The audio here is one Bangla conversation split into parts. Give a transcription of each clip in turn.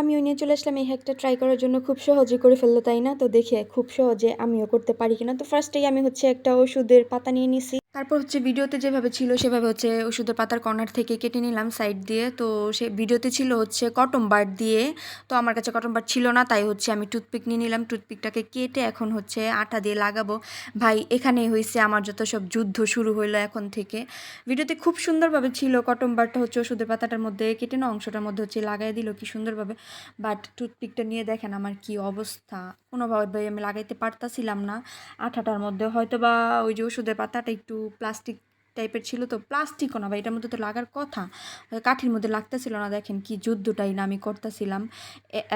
আমিও নিয়ে চলে আসলাম। এই হ্যাকটা ট্রাই করার জন্য খুব সহজে করে ফেলল তাই না? তো দেখে খুব সহজে আমিও করতে পারি কিনা? তো ফার্স্টেই আমি হচ্ছে একটা ওষুধের পাতা নিয়ে নিছি। তারপর হচ্ছে ভিডিওতে যেভাবে ছিল, সেভাবে হচ্ছে ওষুধের পাতার কর্নার থেকে কেটে নিলাম সাইড দিয়ে। তো সে ভিডিওতে ছিল হচ্ছে কটন বার দিয়ে। তো আমার কাছে কটন বার ছিল না, তাই হচ্ছে আমি টুথপিক নিয়ে নিলাম। টুথপিকটাকে কেটে এখন হচ্ছে আটা দিয়ে লাগাবো। ভাই, এখানেই হয়েছে আমার যত সব যুদ্ধ শুরু হইল এখন থেকে। ভিডিওতে খুব সুন্দরভাবে ছিল কটন বারটা হচ্ছে ওষুধের পাতাটার মধ্যে কেটে না, অংশটার মধ্যে হচ্ছে লাগাই দিল কি সুন্দরভাবে। বাট টুথপিকটা নিয়ে দেখেন আমার কি অবস্থা। কোনোভাবে আমি লাগাইতে পারতাছিলাম না। আঠাটার মধ্যে হয়তো বা ওই যে ওষুধের পাতাটা একটু প্লাস্টিক টাইপের ছিল তো প্লাস্টিকও না বা এটার মধ্যে তো লাগার কথা। কাঠির মধ্যে লাগতেছিল না, দেখেন কি যুদ্ধটাই না আমি করতেছিলাম।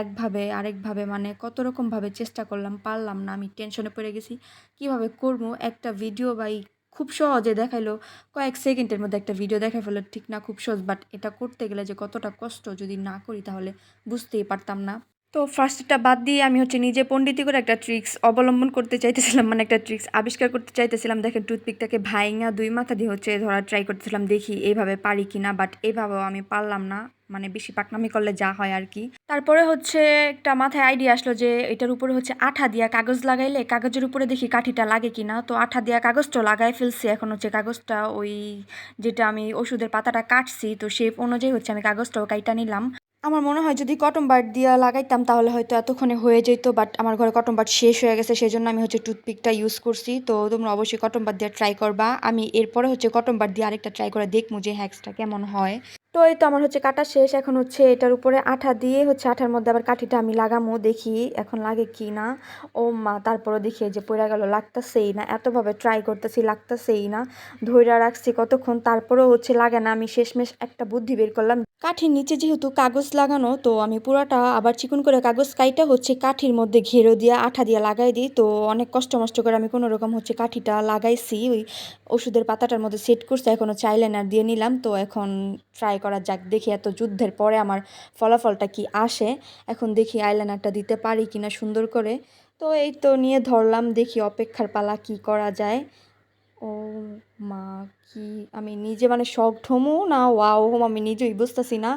একভাবে আরেকভাবে মানে কত রকমভাবে চেষ্টা করলাম, পারলাম না, আমি টেনশনে পড়ে গেছি। কীভাবে করব? একটা ভিডিও বাই খুব সহজে দেখাইলো, কয়েক সেকেন্ডের মধ্যে একটা ভিডিও দেখা ফেলো ঠিক না খুব সহজ বাট এটা করতে গেলে যে কতটা কষ্ট যদি না করি তাহলে বুঝতেই পারতাম না। তো ফার্স্টটা বাদ দিয়ে আমি হচ্ছে নিজে পণ্ডিতি করে একটা ট্রিক্স অবলম্বন করতে চাইতেছিলাম মানে একটা ট্রিক্স আবিষ্কার করতে চাইতেছিলাম। দেখেন টুথপিকটাকে ভাইঙা দুই মাথা দিয়ে হচ্ছে ধরা ট্রাই করতেছিলাম, দেখি এইভাবে পারি কি না বাট এইভাবেও আমি পারলাম না। মানে বেশি পাকনামি করলে যা হয় আর কি। তারপরে হচ্ছে একটা মাথায় আইডিয়া আসলো যে এটার উপরে হচ্ছে আঠা দিয়া কাগজ লাগাইলে কাগজের উপরে দেখি কাঠিটা লাগে কি না তো আঠা দিয়া কাগজটা লাগাই ফেলছি, এখন হচ্ছে কাগজটা ওই যেটা আমি ওষুধের পাতাটা কাটছি, তো শেপ অনুযায়ী হচ্ছে আমি কাগজটাও কাইটা নিলাম। আমার মনে হয় যদি কটন বাট দিয়ে লাগাইতাম তাহলে হয়তো এতক্ষণে হয়ে যেত বাট আমার ঘরে কটন বাট শেষ হয়ে গেছে, সেই জন্য আমি হচ্ছে টুথপিকটা ইউজ করছি। তো তোমরা অবশ্যই কটন বাট দিয়ে ট্রাই করবা। আমি এরপরে হচ্ছে কটন বাট দিয়ে আরেকটা ট্রাই করে দেখব যে হ্যাক্সটা কেমন হয়। তো এই তো আমার হচ্ছে কাটা শেষ। এখন হচ্ছে এটার উপরে আঠা দিয়ে হচ্ছে আঠার মধ্যে আবার কাঠিটা আমি লাগামো, দেখি এখন লাগে কি না। ও মা তারপরে দেখি যে পড়ে গেল, লাগতেছেই না। এতভাবে ট্রাই করতেছি, লাগতেছেই না। ধৈর্য রাখছি কতক্ষণ, তারপরেও হচ্ছে লাগে না। আমি শেষমেশ একটা বুদ্ধি বের করলাম। কাঠির নিচে যেহেতু কাগজ লাগানো, তো আমি পুরাটা আবার চিকন করে কাগজ কাইটা হচ্ছে কাঠির মধ্যে ঘেরো দিয়ে, আঠা দিয়ে লাগাই দিই। তো অনেক কষ্ট মষ্ট করে আমি কোনো রকম হচ্ছে কাঠিটা লাগাইছি। ওই ওষুধের পাতাটার মধ্যে সেট করছে, এখন হচ্ছে আইলাইনার দিয়ে নিলাম। তো এখন ট্রাই করা যাক, দেখি এত যুদ্ধের পরে আমার ফলাফলটা কি আসে। এখন দেখি আইলাইনারটা দিতে পারি কিনা সুন্দর করে। তো এই তো নিয়ে ধরলাম, দেখি অপেক্ষার পালা কি করা যায়। ও মা, কি আমি নিজে মানে শখ ঠমু না? ওয়াও হোম আমি নিজেই বুঝতেছি না।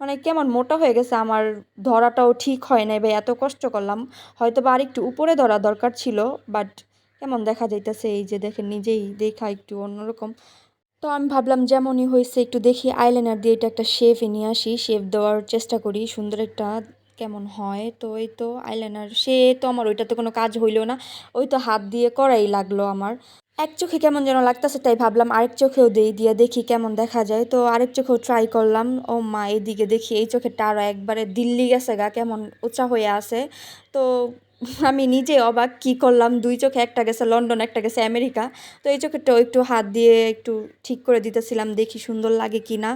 মানে কেমন মোটা হয়ে গেছে আমার, ধরাটাও ঠিক হয় নাই ভাই, এত কষ্ট করলাম। হয়তো বা আরেকটু উপরে ধরা দরকার ছিল বাট কেমন দেখা যাইতেছে, এই যে দেখেন নিজেই দেখা একটু অন্যরকম। তো আমি ভাবলাম যেমনই হয়েছে, একটু দেখি আইলাইনার দিয়ে এটা একটা শেপে নিয়ে আসি। শেপ দেওয়ার চেষ্টা করি, সুন্দর একটা কেমন হয়। তো এই তো আইলাইনার সে তো আমার ওইটাতে কোনো কাজ হইল না। ওই তো হাত দিয়ে করাই লাগল আমার। এক চোখে কেমন যেন লাগতেছে, তাই ভাবলাম আরেক চোখেও দিই, দিয়ে দেখি কেমন দেখা যায়। তো আরেক চোখেও ট্রাই করলাম, ও মা, এদিকে দেখি এই চোখেরটা আরও একবারে দিল্লি গেছে গা, কেমন উঁচা হয়ে আছে। তো আমি নিজে অবাক কি করলাম, দুই চোখে একটা গেছে লন্ডন, একটা গেছে আমেরিকা। তো এই চোখেরটাও একটু হাত দিয়ে একটু ঠিক করে দিতেছিলাম, দেখি সুন্দর লাগে কি না।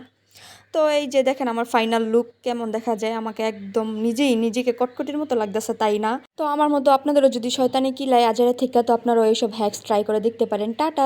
তো এই যে দেখেন আমার ফাইনাল লুক কেমন দেখা যায়, আমাকে একদম নিজেই নিজেকে কটকটির মতো লাগতেছে তাই না। তো আমার মতো আপনাদেরও যদি শয়তানি কিলায় আজারে থেকে, তো আপনারাও এইসব হ্যাক্স ট্রাই করে দেখতে পারেন। টাটা